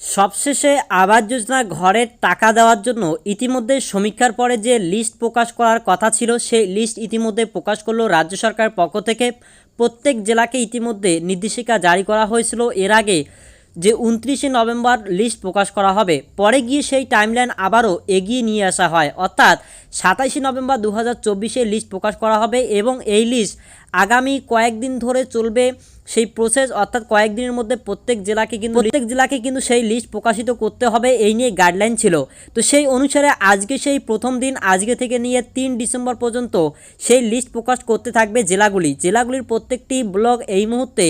সবশেষে আবাস যোজনা ঘরের টাকা দেওয়ার জন্য ইতিমধ্যে সমীক্ষার পরে যে লিস্ট প্রকাশ করার কথা ছিল, সেই লিস্ট ইতিমধ্যে প্রকাশ করল রাজ্য সরকারের পক্ষ থেকে। প্রত্যেক জেলাকে ইতিমধ্যে নির্দেশিকা জারি করা হয়েছিল। এর আগে যে উনত্রিশে নভেম্বর লিস্ট প্রকাশ করা হবে, পরে গিয়ে সেই টাইমলাইন আবারও এগিয়ে নিয়ে আসা হয়। অর্থাৎ সাতাশে নভেম্বর দু হাজার লিস্ট প্রকাশ করা হবে এবং এই লিস্ট আগামী কয়েকদিন ধরে চলবে। সেই প্রসেস অর্থাৎ কয়েকদিনের মধ্যে প্রত্যেক জেলাকে কিন্তু প্রত্যেক জেলাকে কিন্তু সেই লিস্ট প্রকাশিত করতে হবে, এই নিয়ে গাইডলাইন ছিল। তো সেই অনুসারে আজকে সেই প্রথম দিন, আজকে থেকে নিয়ে তিন ডিসেম্বর পর্যন্ত সেই লিস্ট প্রকাশ করতে থাকবে জেলাগুলি। জেলাগুলির প্রত্যেকটি ব্লক এই মুহূর্তে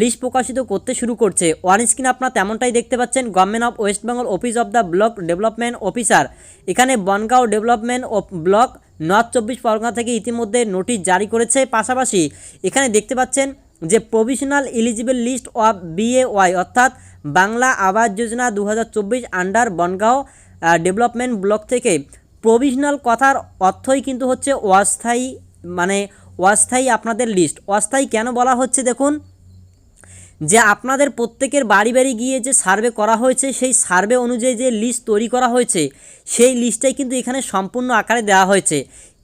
লিস্ট প্রকাশিত করতে শুরু করছে। ওয়ান স্ক্রিন আপনারা তেমনটাই দেখতে পাচ্ছেন government of West Bengal office of the block development officer এখানে বনগাঁও ডেভেলপমেন্ট ব্লক নর্থ চব্বিশ পরগনা থেকে ইতিমধ্যে নোটিশ জারি করেছে। পাশাপাশি এখানে দেখতে পাচ্ছেন যে provisional eligible list of BAY অর্থাৎ বাংলা আবাস যোজনা দু হাজার চব্বিশ আন্ডার বনগাঁও ডেভেলপমেন্ট ব্লক থেকে প্রভিশনাল কথার অর্থই কিন্তু হচ্ছে অস্থায়ী মানে অস্থায়ী আপনাদের লিস্ট অস্থায়ী কেন বলা হচ্ছে দেখুন? যে আপনাদের প্রত্যেকের বাড়ি বাড়ি গিয়ে যে সার্ভে করা হয়েছে, সেই সার্ভে অনুযায়ী যে লিস্ট তৈরি করা হয়েছে, সেই লিস্টটাই কিন্তু এখানে সম্পূর্ণ আকারে দেওয়া হয়েছে।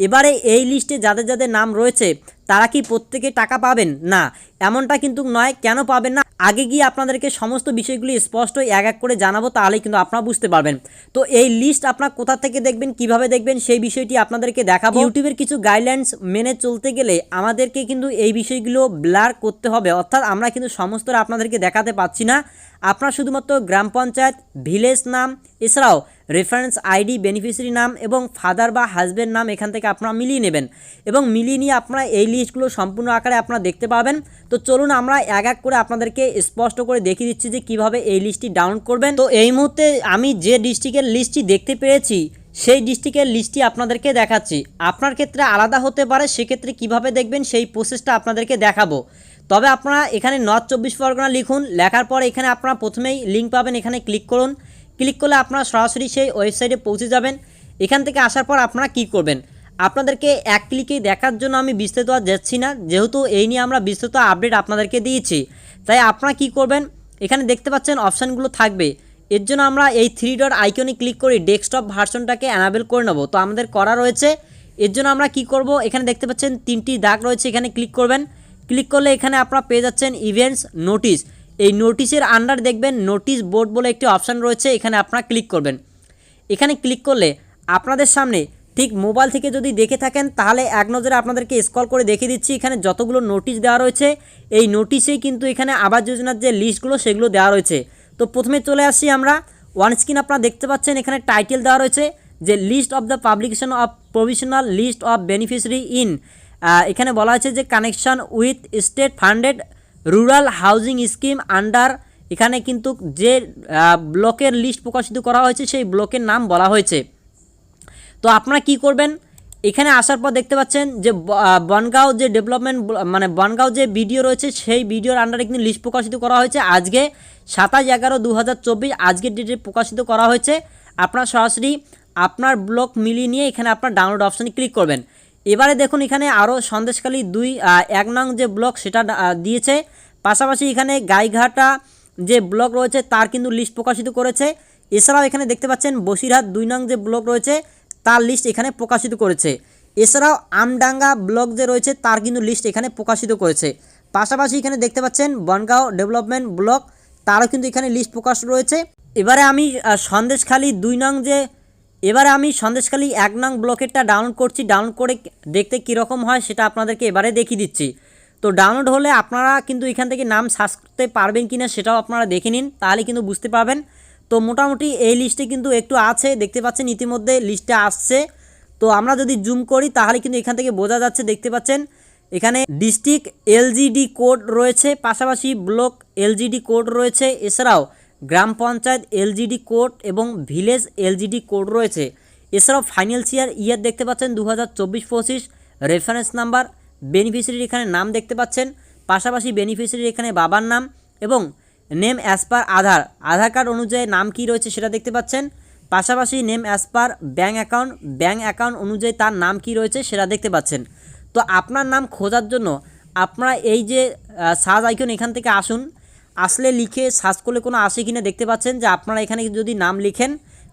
এবারে এই লিস্টে যাদের যাদের নাম রয়েছে, তারা কি প্রত্যেকে টাকা পাবেন? না, এমনটা কিন্তু নয়, কেন পাবেন না? আগে গিয়ে আপনাদেরকে সমস্ত বিষয়গুলি স্পষ্ট এক এক করে জানাব তাহলে কিন্তু আপনারা বুঝতে পারবেন। তো এই লিস্ট আপনারা কোথা থেকে দেখবেন, কীভাবে দেখবেন, সেই বিষয়টি আপনাদেরকে দেখাবো। ইউটিউবের কিছু গাইডলাইন্স মেনে চলতে গেলে আমাদেরকে কিন্তু এই বিষয়গুলো ব্লার করতে হবে, অর্থাৎ আমরা কিন্তু সমস্তটা আপনাদেরকে দেখাতে পাচ্ছি না। আপনারা শুধুমাত্র গ্রাম পঞ্চায়েত, ভিলেজ নাম, এছাড়াও রেফারেন্স আইডি বেনিফিশিয়ারি নাম এবং ফাদার বা হাজব্যান্ড নাম এখান থেকে আপনারা মিলিয়ে নেবেন। এবং মিলিয়ে নিয়ে আপনারা এই লিস্টগুলো সম্পূর্ণ আকারে আপনারা দেখতে পাবেন। তো চলুন আমরা এক এক করে আপনাদেরকে স্পষ্ট করে দেখিয়ে দিচ্ছি যে কীভাবে এই লিস্টটি ডাউনলোড করবেন। তো এই মুহূর্তে আমি যে ডিস্ট্রিক্টের লিস্টটি দেখতে পেরেছি সেই ডিস্ট্রিক্টের লিস্টটি আপনাদেরকে দেখাচ্ছি। আপনার ক্ষেত্রে আলাদা হতে পারে, সেক্ষেত্রে কীভাবে দেখবেন সেই প্রসেসটা আপনাদেরকে দেখাবো। তবে আপনারা এখানে নর্থ চব্বিশ পরগনা লিখুন, লেখার পর এখানে আপনারা প্রথমেই লিঙ্ক পাবেন, এখানে ক্লিক করুন। ক্লিক করলে আপনারা সরাসরি সেই ওয়েবসাইটে পৌঁছে যাবেন। এখান থেকে আসার পর আপনারা কি করবেন? আপনাদেরকে এক ক্লিকেই দেখার জন্য আমি বিস্তারিত আর যাচ্ছি না। যেহেতু এই নিয়ে আমরা বিস্তারিত আপডেট আপনাদেরকে দিয়েছি, তাই আপনারা কি করবেন? এখানে দেখতে পাচ্ছেন অপশানগুলো থাকবে। এর জন্য আমরা এই থ্রি ডট আইকনে ক্লিক করে ডেস্কটপ ভার্সনটাকে অ্যানাবেল করে নেব। তো আমাদের করা রয়েছে। এর জন্য আমরা কি করব? এখানে দেখতে পাচ্ছেন তিনটি দাগ রয়েছে, এখানে ক্লিক করবেন। ক্লিক করলে এখানে আপনারা পেয়ে যাচ্ছেন ইভেন্টস নোটিশ এই নোটিশের আন্ডার দেখবেন নোটিশ বোর্ড বলে একটি অপশান রয়েছে, এখানে আপনারা ক্লিক করবেন। এখানে ক্লিক করলে আপনাদের সামনে ঠিক মোবাইল থেকে যদি দেখে থাকেন, তাহলে এক নজরে আপনাদেরকে স্কল করে দেখিয়ে দিচ্ছি, এখানে যতগুলো নোটিশ দেওয়া রয়েছে, এই নোটিশেই কিন্তু এখানে আবাস যোজনার যে লিস্টগুলো সেগুলো দেওয়া রয়েছে। তো প্রথমে চলে আসি আমরা। ওয়ান স্ক্রিন আপনারা দেখতে পাচ্ছেন, এখানে টাইটেল দেওয়া রয়েছে, যে list of the publication of provisional list of beneficiary in এখানে বলা হয়েছে যে connection with state funded rural housing scheme under এখানে কিন্তু যে ব্লকের লিস্ট প্রকাশিত করা হয়েছে সেই ব্লকের নাম বলা হয়েছে। তো আপনারা কি করবেন? এখানে আসার পর দেখতে পাচ্ছেন যে বনগাঁও যে ডেভেলপমেন্ট মানে বনগাঁও যে ভিডিও রয়েছে সেই ভিডিওর আন্ডারে কিন্তু লিস্ট প্রকাশিত করা হয়েছে। আজকে সাতাশ এগারো দু হাজার চব্বিশ আজকের ডেটে প্রকাশিত করা হয়েছে। আপনার সরাসরি আপনার ব্লক মিলিয়ে নিয়ে এখানে আপনার ডাউনলোড অপশানে ক্লিক করবেন। এবারে দেখুন এখানে আরও সন্দেশখালী দুই এক নং যে ব্লক সেটা দিয়েছে। পাশাপাশি এখানে গাইঘাটা যে ব্লক রয়েছে তার কিন্তু লিস্ট প্রকাশিত করেছে। এছাড়াও এখানে দেখতে পাচ্ছেন বসিরহাট দুই নং যে ব্লক রয়েছে তার লিস্ট এখানে প্রকাশিত করেছে। এছাড়াও আমডাঙ্গা ব্লক যে রয়েছে তার কিন্তু লিস্ট এখানে প্রকাশিত করেছে। পাশাপাশি এখানে দেখতে পাচ্ছেন বনগাঁও ডেভেলপমেন্ট ব্লক তারও কিন্তু এখানে লিস্ট প্রকাশ রয়েছে। এবারে আমি সন্দেশখালী দুই নং যে এবারে আমি সন্দেশখালি এক নং ব্লকেরটা ডাউনলোড করছি। ডাউনলোড করে দেখতে কীরকম হয় সেটা আপনাদেরকে এবারে দেখিয়ে দিচ্ছি। তো ডাউনলোড হলে আপনারা কিন্তু এখান থেকে নাম সার্চ করতে পারবেন কি না সেটাও আপনারা দেখে নিন, তাহলে কিন্তু বুঝতে পারবেন। তো মোটামুটি এই লিস্টে কিন্তু একটু আছে, দেখতে পাচ্ছেন ইতিমধ্যে লিস্টে আসছে। তো আমরা যদি জুম করি, তাহলে কিন্তু এখান থেকে বোঝা যাচ্ছে, দেখতে পাচ্ছেন। এখানে ডিস্ট্রিক্ট এলজিডি কোড রয়েছে, পাশাপাশি ব্লক এলজিডি কোড রয়েছে। এছাড়াও গ্রাম পঞ্চায়েত এলজিডি কোড এবং ভিলেজ এলজিডি কোড রয়েছে। এছাড়াও ফাইন্যান্সিয়াল ইয়ার দেখতে পাচ্ছেন দু হাজার চব্বিশ পঁচিশ, রেফারেন্স নাম্বার বেনিফিশিয়ারির এখানে নাম দেখতে পাচ্ছেন, পাশাপাশি বেনিফিশিয়ারির এখানে বাবার নাম এবং name as per Aadhaar. Aadhaar card অনুযায়ী নাম কি রয়েছে সেটা দেখতে পাচ্ছেন, পাশাপাশি name as per bank account bank account অনুযায়ী তার নাম কি রয়েছে সেটা দেখতে পাচ্ছেন। তো আপনার নাম খোঁজার জন্য আপনারা এই যে সার্চ আইকন এখান থেকে আসুন আসলে লিখে সার্চ করলে কোনো আসে কিনা দেখতে পাচ্ছেন যে আপনারা এখানে যদি নাম লিখেন,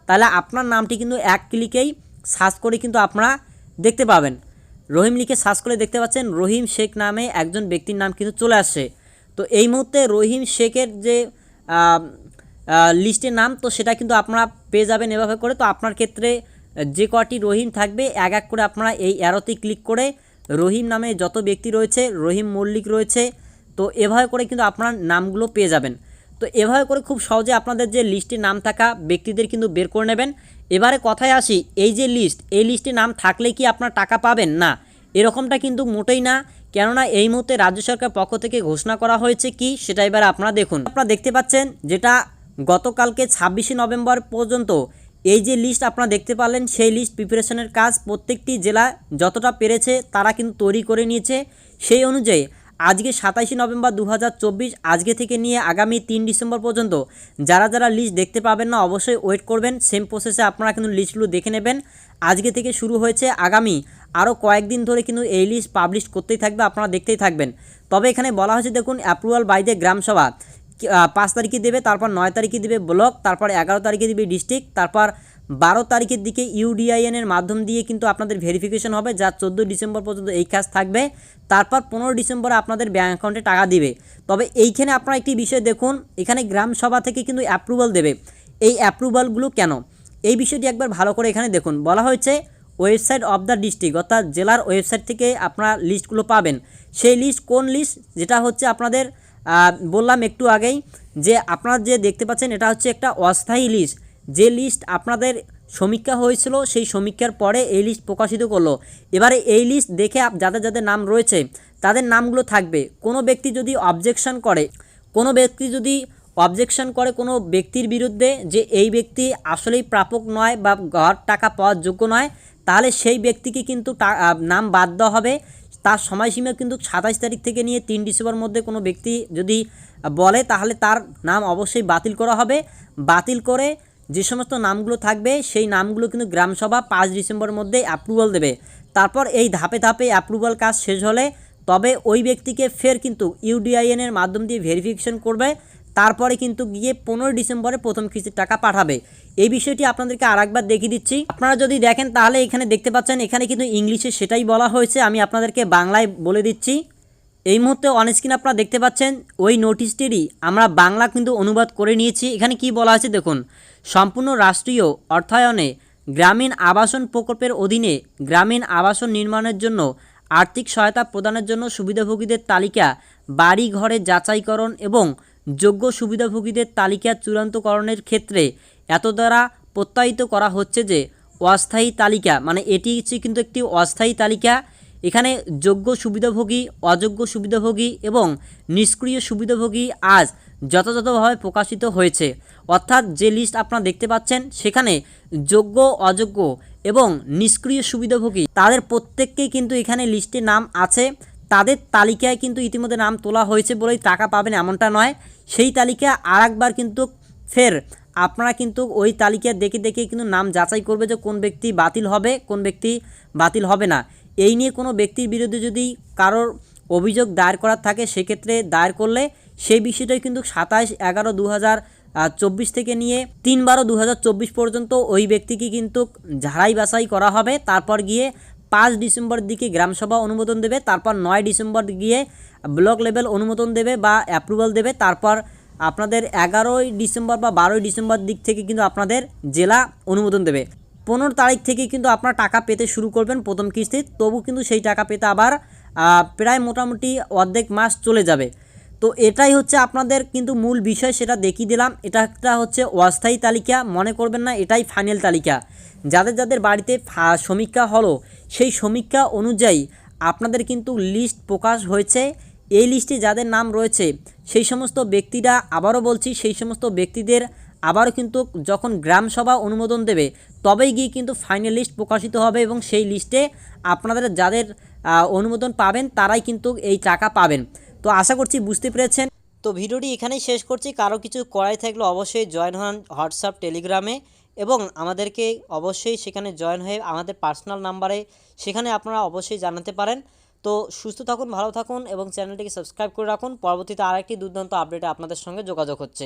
তাহলে আপনার নামটি কিন্তু এক ক্লিকেই সার্চ করে কিন্তু আপনারা দেখতে পাবেন। রহিম লিখে সার্চ করে দেখতে পাচ্ছেন রহিম শেখ নামে একজন ব্যক্তির নাম কিন্তু চলে আসছে তো এই মুহূর্তে রহিম শেখের যে লিস্টের নাম, তো সেটা কিন্তু আপনারা পেয়ে যাবেন এভাবে করে। তো আপনার ক্ষেত্রে যে কটি রহিম থাকবে, এক এক করে আপনারা এই অ্যারোতে ক্লিক করে রহিম নামে যত ব্যক্তি রয়েছে, রহিম মল্লিক রয়েছে তো এভাবে করে কিন্তু আপনার নামগুলো পেয়ে যাবেন। তো এভাবে করে খুব সহজে আপনাদের যে লিস্টে নাম থাকা ব্যক্তিদের কিন্তু বের করে নেবেন। এবারে কথায় আসি, এই যে লিস্ট, এই লিস্টে নাম থাকলে কি আপনার টাকা পাবেন? না, এরকমটা কিন্তু মোটেই না। কেননা এই মুহূর্তে রাজ্য সরকার পক্ষ থেকে ঘোষণা করা হয়েছে কি, সেটা এবার আপনারা দেখুন। আপনারা দেখতে পাচ্ছেন যেটা গতকালকে ছাব্বিশে নভেম্বর পর্যন্ত এই যে লিস্ট আপনারা দেখতে পারলেন, সেই লিস্ট প্রিপারেশনের কাজ প্রত্যেকটি জেলা যতটা পেরেছে তারা কিন্তু তৈরি করে নিয়েছে। সেই অনুযায়ী আজকে সাতাশে নভেম্বর দু হাজার চব্বিশ, আজকে থেকে নিয়ে আগামী তিন ডিসেম্বর পর্যন্ত। যারা যারা লিস্ট দেখতে পাবেন না, অবশ্যই ওয়েট করবেন। সেম প্রসেসে আপনারা কিন্তু লিস্টগুলো দেখে নেবেন। আজকে থেকে শুরু হয়েছে আগামী আরও কয়েকদিন ধরে কিন্তু এই লিস্ট পাবলিশ করতেই থাকবে, আপনারা দেখতেই থাকবেন। তবে এখানে বলা হয়েছে, দেখুন অ্যাপ্রুভাল বাই দ্য গ্রামসভা। পাঁচ তারিখে দেবে, তারপর নয় তারিখে দেবে ব্লক, তারপর এগারো তারিখে দেবে ডিস্ট্রিক্ট, তারপর বারো তারিখের দিকে ইউডিআইএনের মাধ্যম দিয়ে কিন্তু আপনাদের ভেরিফিকেশন হবে যা চোদ্দ ডিসেম্বর পর্যন্ত এই কাজ থাকবে। তারপর পনেরো ডিসেম্বরে আপনাদের ব্যাঙ্ক অ্যাকাউন্টে টাকা দিবে। তবে এইখানে আপনারা একটি বিষয় দেখুন, এখানে গ্রাম সভা থেকে কিন্তু অ্যাপ্রুভাল দেবে। এই অ্যাপ্রুভালগুলো কেন? এই বিষয়টি একবার ভালো করে এখানে দেখুন। বলা হয়েছে ওয়েবসাইট অফ দ্য ডিস্ট্রিক্ট অর্থাৎ জেলার ওয়েবসাইট থেকে আপনারা লিস্টগুলো পাবেন। সেই লিস্ট কোন লিস্ট যেটা হচ্ছে আপনাদের বললাম একটু আগেই যে আপনারা যে দেখতে পাচ্ছেন, এটা হচ্ছে একটা অস্থায়ী লিস্ট যে লিস্ট আপনাদের সমীক্ষা হয়েছিল, সেই সমীক্ষার পরে এই লিস্ট প্রকাশিত করল। এবারে এই লিস্ট দেখে যাদের যাদের নাম রয়েছে, তাদের নামগুলো থাকবে। কোনো ব্যক্তি যদি অবজেকশন করে, কোনো ব্যক্তি যদি অবজেকশন করে কোনো ব্যক্তির বিরুদ্ধে যে এই ব্যক্তি আসলেই প্রাপক নয় বা ঘর টাকা পাওয়ার যোগ্য নয়, তাহলে সেই ব্যক্তিকে কিন্তু নাম বাদ দেওয়া হবে। তার সময়সীমা কিন্তু সাতাশ তারিখ থেকে নিয়ে তিন ডিসেম্বর মধ্যে কোনো ব্যক্তি যদি বলে, তাহলে তার নাম অবশ্যই বাতিল করা হবে। বাতিল করে যে সমস্ত নামগুলো থাকবে, সেই নামগুলো কিন্তু গ্রামসভা পাঁচ ডিসেম্বর মধ্যে অ্যাপ্রুভাল দেবে। তারপর এই ধাপে ধাপে অ্যাপ্রুভাল কাজ শেষ হলে, তবে ওই ব্যক্তিকে ফের কিন্তু ইউডিআইএন এর মাধ্যম দিয়ে ভেরিফিকেশন করবে। তারপরে কিন্তু গিয়ে পনেরো ডিসেম্বরে প্রথম কিস্তির টাকা পাঠাবে। এই বিষয়টি আপনাদেরকে আরেকবার দেখিয়ে দিচ্ছি। আপনারা যদি দেখেন, তাহলে এখানে দেখতে পাচ্ছেন, এখানে কিন্তু ইংলিশে সেটাই বলা হয়েছে, আমি আপনাদেরকে বাংলায় বলে দিচ্ছি। এই মুহূর্তে অন আপনারা দেখতে পাচ্ছেন, ওই নোটিশটিরই আমরা বাংলা কিন্তু অনুবাদ করে নিয়েছি। এখানে কি বলা আছে দেখুন, সম্পূর্ণ রাষ্ট্রীয় অর্থায়নে গ্রামীণ আবাসন প্রকল্পের অধীনে গ্রামীণ আবাসন নির্মাণের জন্য আর্থিক সহায়তা প্রদানের জন্য সুবিধাভোগীদের তালিকা বাড়ি ঘরে যাচাইকরণ এবং যোগ্য সুবিধাভোগীদের তালিকা চূড়ান্তকরণের ক্ষেত্রে এত দ্বারা প্রত্যায়িত করা হচ্ছে যে অস্থায়ী তালিকা মানে এটি হচ্ছে কিন্তু একটি অস্থায়ী তালিকা। এখানে যোগ্য সুবিধাভোগী, অযোগ্য সুবিধাভোগী এবং নিষ্ক্রিয় সুবিধাভোগী আজ যথাযথভাবে প্রকাশিত হয়েছে। অর্থাৎ যে লিস্ট আপনারা দেখতে পাচ্ছেন, সেখানে যোগ্য, অযোগ্য এবং নিষ্ক্রিয় সুবিধাভোগী, তাদের প্রত্যেককেই কিন্তু এখানে লিস্টে নাম আছে। তাদের তালিকায় কিন্তু ইতিমধ্যে নাম তোলা হয়েছে বলেই টাকা পাবেন এমনটা নয়। সেই তালিকা আর একবার কিন্তু ফের আপনারা কিন্তু ওই তালিকা দেখে দেখে কিন্তু নাম যাচাই করবে যে কোন ব্যক্তি বাতিল হবে, কোন ব্যক্তি বাতিল হবে না। এই নিয়ে কোনো ব্যক্তির বিরুদ্ধে যদি কারোর অভিযোগ দায়ের করার থাকে, সেক্ষেত্রে দায়ের করলে সেই বিষয়টাই কিন্তু সাতাশ এগারো দু চব্বিশ থেকে নিয়ে তিন বারো দু পর্যন্ত ওই ব্যক্তিকে কিন্তু ঝাড়াই বাছাই করা হবে। তারপর গিয়ে পাঁচ ডিসেম্বর দিকে গ্রামসভা অনুমোদন দেবে, তারপর নয় ডিসেম্বর গিয়ে ব্লক লেভেল অনুমোদন দেবে বা অ্যাপ্রুভাল দেবে, তারপর আপনাদের এগারোই ডিসেম্বর বা বারোই ডিসেম্বর দিক থেকে কিন্তু আপনাদের জেলা অনুমোদন দেবে। পনেরো তারিখ থেকে কিন্তু আপনারা টাকা পেতে শুরু করবেন প্রথম কিস্তি, তবু কিন্তু সেই টাকা পেতে আবার প্রায় মোটামুটি অর্ধেক মাস চলে যাবে। তো এটাই হচ্ছে আপনাদের কিন্তু মূল বিষয়, সেটা দেখিয়ে দিলাম। এটা একটা হচ্ছে অস্থায়ী তালিকা, মনে করবেন না, এটাই ফাইনাল তালিকা। যাদের যাদের বাড়িতে সমীক্ষা হলো, সেই সমীক্ষা অনুযায়ী আপনাদের কিন্তু লিস্ট প্রকাশ হয়েছে। এই লিস্টে যাদের নাম রয়েছে, সেই সমস্ত ব্যক্তিরা, আবারও বলছি, সেই সমস্ত ব্যক্তিদের আবারও কিন্তু যখন গ্রাম সভা অনুমোদন দেবে, তবেই গিয়ে কিন্তু ফাইনাল লিস্ট প্রকাশিত হবে এবং সেই লিস্টে আপনাদের যাদের অনুমোদন পাবেন, তারাই কিন্তু এই টাকা পাবেন। তো আশা করছি বুঝতে পেরেছেন। তো ভিডিওটি এখানেই শেষ করছি। কারও কিছু করাই থাকলে অবশ্যই জয়েন হন হোয়াটসঅ্যাপ, টেলিগ্রামে এবং আমাদেরকে অবশ্যই সেখানে জয়েন হয়ে আমাদের পার্সোনাল নাম্বারে সেখানে আপনারা অবশ্যই জানাতে পারেন। তো সুস্থ থাকুন, ভালো থাকুন এবং চ্যানেলটিকে সাবস্ক্রাইব করে রাখুন। পরবর্তীতে আরেকটি দুর্দান্ত আপডেটে আপনাদের সঙ্গে যোগাযোগ হচ্ছে।